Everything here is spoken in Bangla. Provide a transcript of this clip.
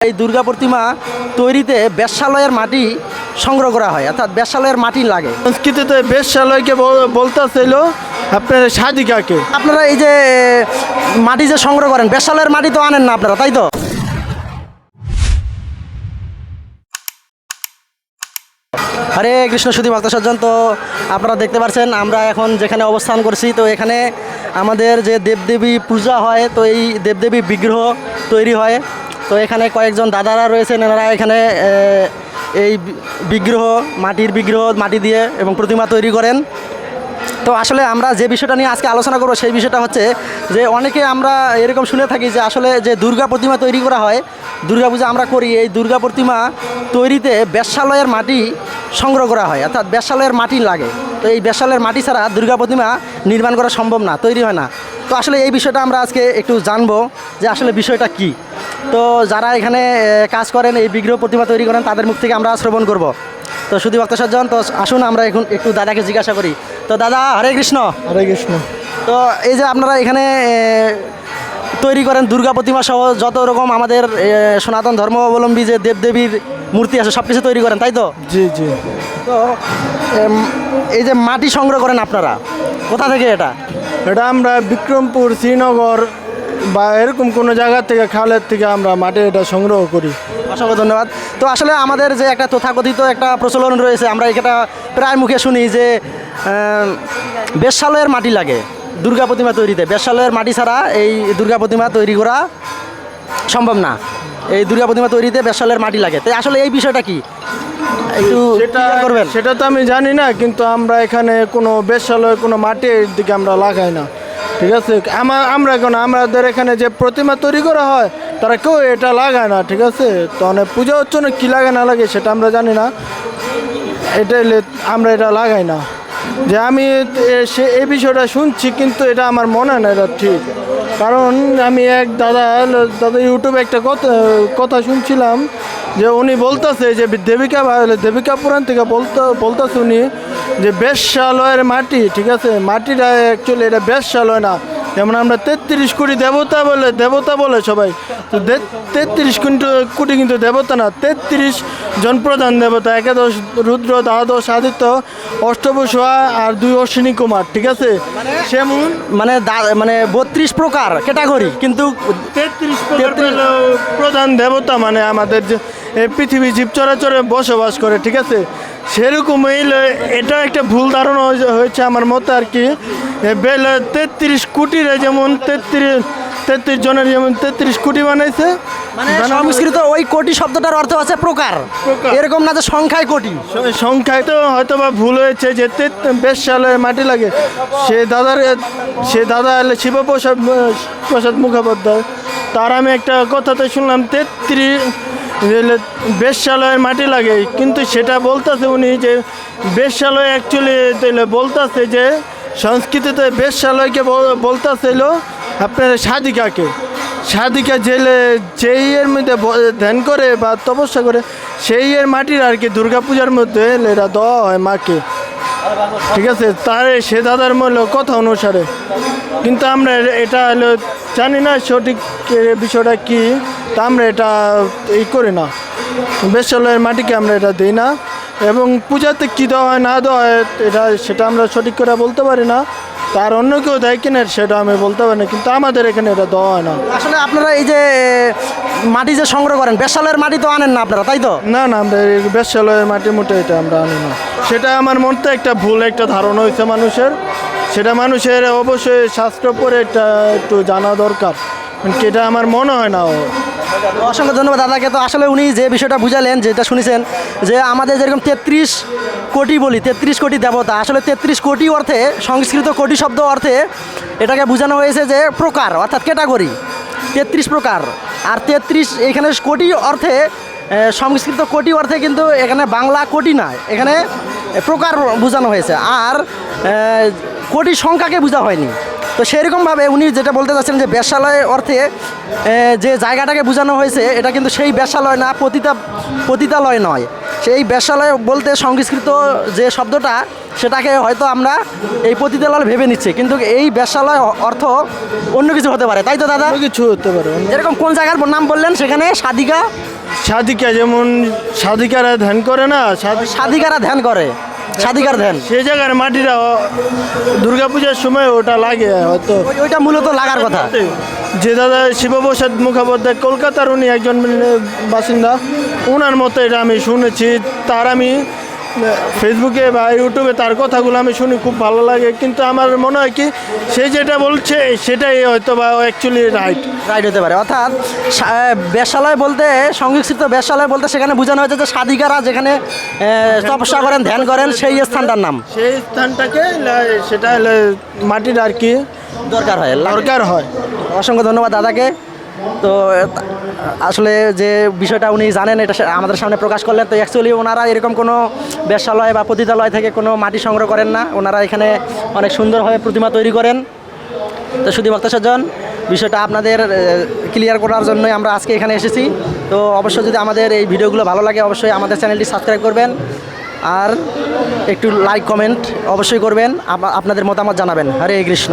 এই দুর্গা প্রতিমা তৈরিতে বেশ্যালয়ের মাটি সংগ্রহ করা হয় অর্থাৎ বেশালয়ের মাটি লাগে। সংস্কৃতিতে বেশ্যালয়কে বল- বলতেছিল আপনার সাদিকাকে আপনারা এই যে মাটি যে সংগ্রহ করেন বেশালয়ের মাটি তো আনেন না আপনারা তাই তো? হরে কৃষ্ণ সুদী ভক্ত সজ্জন তো আপনারা দেখতে পাচ্ছেন আমরা এখন যেখানে অবস্থান করছি তো এখানে আমাদের যে দেবদেবী পূজা হয় তো এই দেবদেবী বিগ্রহ তৈরি হয়। তো এখানে কয়েকজন দাদারা রয়েছেন, এনারা এখানে এই বিগ্রহ, মাটির বিগ্রহ, মাটি দিয়ে এবং প্রতিমা তৈরি করেন। তো আসলে আমরা যে বিষয়টা নিয়ে আজকে আলোচনা করব সেই বিষয়টা হচ্ছে যে অনেকে আমরা এরকম শুনে থাকি যে আসলে যে দুর্গা প্রতিমা তৈরি করা হয়, দুর্গা পূজা আমরা করি, এই দুর্গা প্রতিমা তৈরিতে বেশ্যালয়ের মাটি সংগ্রহ করা হয়, অর্থাৎ বেশ্যালয়ের মাটি লাগে। তো এই বেশ্যালয়ের মাটি ছাড়া দুর্গা প্রতিমা নির্মাণ করা সম্ভব না, তৈরি হয় না। তো আসলে এই বিষয়টা আমরা আজকে একটু জানব যে আসলে বিষয়টা কি। তো যারা এখানে কাজ করেন এই বিগ্রহ প্রতিমা তৈরি করেন তাদের মুখ থেকে আমরা শ্রবণ করব। তো শুধু ভক্ত সজ্জন তো আসুন আমরা এখন একটু দাদাকে জিজ্ঞাসা করি। তো দাদা হরে কৃষ্ণ। হরে কৃষ্ণ। তো এই যে আপনারা এখানে তৈরি করেন দুর্গা প্রতিমা সহ যত রকম আমাদের সনাতন ধর্মাবলম্বী যে দেবদেবীর মূর্তি আছে সব কিছু তৈরি করেন তাই তো? জি জি। তো এই যে মাটি সংগ্রহ করেন আপনারা কোথা থেকে এটা? এটা আমরা বিক্রমপুর শ্রীনগর বা এরকম কোনো জায়গা থেকে খালের থেকে আমরা মাটি এটা সংগ্রহ করি। অসংখ্য ধন্যবাদ। তো আসলে আমাদের যে একটা তথাকথিত একটা প্রচলন রয়েছে আমরা এটা প্রায় মুখে শুনি যে আহ, বেশ্যালয়ের মাটি লাগে দুর্গা প্রতিমা তৈরিতে। বেশ্যালয়ের মাটি ছাড়া এই দুর্গা প্রতিমা তৈরি করা সম্ভব না। এই দুর্গা প্রতিমা তৈরিতে বেশ্যালয়ের মাটি লাগে। তাই আসলে এই বিষয়টা কি? একটু সেটা করবেন? সেটা তো আমি জানি না কিন্তু আমরা এখানে কোনো বেশ্যালয় কোনো মাটির দিকে আমরা লাগাই না। ঠিক আছে? আমার আমরা কেন আমাদের এখানে যে প্রতিমা তৈরি করা হয়, তারা কেউ এটা লাগায় না, ঠিক আছে? তো অনেক পূজা হচ্ছে না, কী লাগে না লাগে সেটা আমরা জানি না। এটা আমরা এটা লাগাই না। যে আমি সে এই বিষয়টা শুনছি, কিন্তু এটা আমার মনে হয় না এটা ঠিক। কারণ আমি এক দাদা দাদা ইউটিউবে একটা কথা কথা শুনছিলাম যে উনি বলতেছে যে দেবিকা দেবিকা পুরাণ থেকে বলতে, বলতেছে উনি যে বেশ্যালয়ের মাটি, ঠিক আছে? মাটিটা অ্যাকচুয়ালি এটা বেশ্যালয় না। যেমন আমরা তেত্রিশ কোটি দেবতা বলে দেবতা বলে সবাই। তো তেত্রিশ কোটি কোটি কিন্তু দেবতা না তেত্রিশ জন প্রধান দেবতা একাদশ রুদ্র দ্বাদশ আদিত্য অষ্টবসুয়া আর দুই অশ্বিনী কুমার ঠিক আছে? সেমন মানে মানে বত্রিশ প্রকার ক্যাটাগরি কিন্তু তেত্রিশ প্রধান দেবতা মানে আমাদের যে পৃথিবী জীব চরাচরে বসবাস করে ঠিক আছে? সেরকম এই এটা একটা ভুল ধারণা হয়েছে আমার মতে আর কি। বেল তেত্রিশ কোটিরে যেমন তেত্রিশ তেত্রিশ জনের যেমন তেত্রিশ কোটি বানাইছে। মানে সংস্কৃত ওই কোটি শব্দটার অর্থ আছে প্রকার। এরকম না যে সংখ্যায় কোটি। সংখ্যায় তো হয়তো বা ভুল হয়েছে যে বেশ সালে মাটি লাগে। সে দাদার সে দাদা এলে শিবপ্রসাদ প্রসাদ মুখোপাধ্যায়। তার আমি একটা কথাতে শুনলাম তেত্রিশ বেশালয়ের মাটি লাগে, কিন্তু সেটা বলতেছে উনি যে বেশালয় অ্যাকচুয়ালি বলতেছে যে সংস্কৃতিতে বেশালয়কে বলতেছিল আপনার সাদিকাকে। সাদিকা জেলে যেই এর মধ্যে ধ্যান করে বা তপস্যা করে, সেই এর মাটির আর কি দুর্গাপূজার মধ্যে এরা দেওয়া হয় মাকে। ঠিক আছে? তার সে দাদার মূল্য কথা অনুসারে। কিন্তু আমরা এটা হলো জানি না সঠিক বিষয়টা কি। তা আমরা এটা এই করি না। বেশালয়ের মাটিকে আমরা এটা দিই না। এবং পূজাতে কী দেওয়া হয় না দেওয়া হয় এটা সেটা আমরা সঠিক করে বলতে পারি না। তার অন্য কেউ দেয় কিনা সেটা আমি বলতে পারি না। কিন্তু আমাদের এখানে এটা দেওয়া হয় না। আসলে আপনারা এই যে মাটি যে সংগ্রহ করেন বেশালয়ের মাটি তো আনেন না আপনারা তাই তো? না না আমরা এই বেশ্যালয়ের মাটি মোটে এটা আমরা আনি না। সেটা আমার মনতে একটা ভুল একটা ধারণা হয়েছে মানুষের। সেটা মানুষের অবশ্যই শাস্ত্র পরে এটা একটু জানা দরকার। এটা আমার মনে হয় না ও। অসংখ্য ধন্যবাদ দাদাকে। তো আসলে উনি যে বিষয়টা বুঝালেন যেটা শুনেছেন, যে আমাদের যেরকম তেত্রিশ কোটি বলি, তেত্রিশ কোটি দেবতা, আসলে তেত্রিশ কোটি অর্থে, সংস্কৃত কোটি শব্দ অর্থে এটাকে বোঝানো হয়েছে যে প্রকার, অর্থাৎ ক্যাটাগরি, তেত্রিশ প্রকার। আর তেত্রিশ এখানে কোটি অর্থে সংস্কৃত কোটি অর্থে কিন্তু এখানে বাংলা কোটি না, এখানে প্রকার বোঝানো হয়েছে। আর কোটি সংখ্যাকে বোঝা হয়নি। তো সেরকমভাবে উনি যেটা বলতে চাচ্ছেন যে বেশ্যালয় অর্থে যে জায়গাটাকে বোঝানো হয়েছে এটা কিন্তু সেই বেশ্যালয় না পতিতা পতিতালয় নয়। সেই বেশ্যালয় বলতে সংস্কৃত যে শব্দটা সেটাকে হয়তো আমরা এই পতিতালয় ভেবে নিচ্ছি কিন্তু এই বেশ্যালয় অ- অর্থ অন্য কিছু হতে পারে তাই তো দাদা? কিছু হতে পারে যেরকম কোন জায়গার নাম বললেন সেখানে? সাদিকা? সাদিকা যেমন সাদিকারা ধ্যান করে না সাদি- সাদিকারা ধ্যান করে। সাদিকার ধ্যান সেই জায়গার মাটিটা দুর্গাপূজার সময় ওটা লাগে হয়তো। ওই- ওইটা মূলত লাগার কথা। যে দাদা শিবপ্রসাদ মুখোপাধ্যায় কলকাতার উনি একজন বাসিন্দা ওনার মতো এটা আমি শুনেছি তার আমি ফেসবুকে বা ইউটিউবে তার কথাগুলো আমি শুনি খুব ভালো লাগে। কিন্তু আমার মনে হয় কি সে যেটা বলছে সেটাই হয়তো বা অ্যাকচুয়ালি রাইট রাইট হতে পারে। অর্থাৎ বেশ্যালয় বলতে সংস্কৃত বেশ্যালয় বলতে সেখানে বোঝানো হয়েছে যে সাদিকারা যেখানে তপস্যা করেন ধ্যান করেন সেই স্থানটার নাম। সেই স্থানটাকে সেটা মাটির আর কি দরকার হয়। দরকার হয়। অসংখ্য ধন্যবাদ দাদাকে। তো আসলে যে বিষয়টা উনি জানেন, এটা আমাদের সামনে প্রকাশ করলেন, তো অ্যাকচুয়ালি ওনারা এরকম কোনো বেশ্যালয় বা পতিতালয় থেকে কোনো মাটি সংগ্রহ করেন না। ওনারা এখানে অনেক সুন্দরভাবে প্রতিমা তৈরি করেন। তো শুধু ভক্ত সজ্জন, বিষয়টা আপনাদের ক্লিয়ার করার জন্যই আমরা আজকে এখানে এসেছি। তো অবশ্যই যদি আমাদের এই ভিডিওগুলো ভালো লাগে, অবশ্যই আমাদের চ্যানেলটি সাবস্ক্রাইব করবেন। আর একটু লাইক কমেন্ট অবশ্যই করবেন। আপনাদের মতামত জানাবেন। হরে কৃষ্ণ।